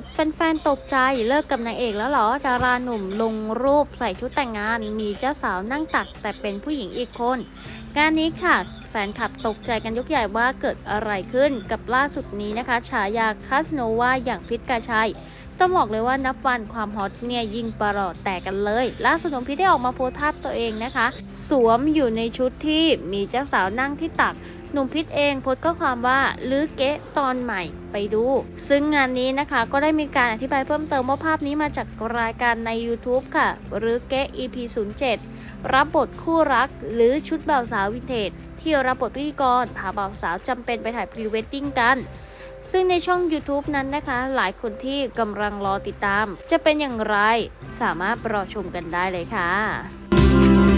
สุดแฟนๆตกใจเลิกกับนางเอกแล้วเหรอ ดาราหนุ่มลงรูปใส่ชุดแต่งงาน มีเจ้าสาวนั่งตักแต่เป็นผู้หญิงอีกคน งานนี้ค่ะ แฟนคลับตกใจกันยกใหญ่ว่าเกิดอะไรขึ้นกับล่าสุดนี้นะคะ ฉายาคาสโนวาอย่างพิษกาชัยต้องบอกเลยว่านับวันความฮอตเนี่ยยิ่งประหลอดแตกกันเลย ล่าสุดหนุ่มพิษได้ออกมาโพสภาพตัวเองนะคะ สวมอยู่ในชุดที่มีเจ้าสาวนั่งที่ตัก หนุ่มพิษเองโพสต์ข้อความว่าลื้อเก๊ะตอนใหม่ไปดู ซึ่งงานนี้นะคะก็ได้มีการอธิบายเพิ่มเติมว่าภาพนี้มาจากรายการใน YouTube ค่ะหรือเก๊ EP 07รับบทคู่รักหรือชุดบ่าวสาววินเทจที่รับบทพิธีกรพาบ่าวสาวจำเป็นไปถ่ายพรีเวดดิ้งกันซึ่งในช่อง YouTube นั้นนะคะ หลายคนที่กำลังรอติดตาม จะเป็นอย่างไร สามารถรอชมกันได้เลยค่ะ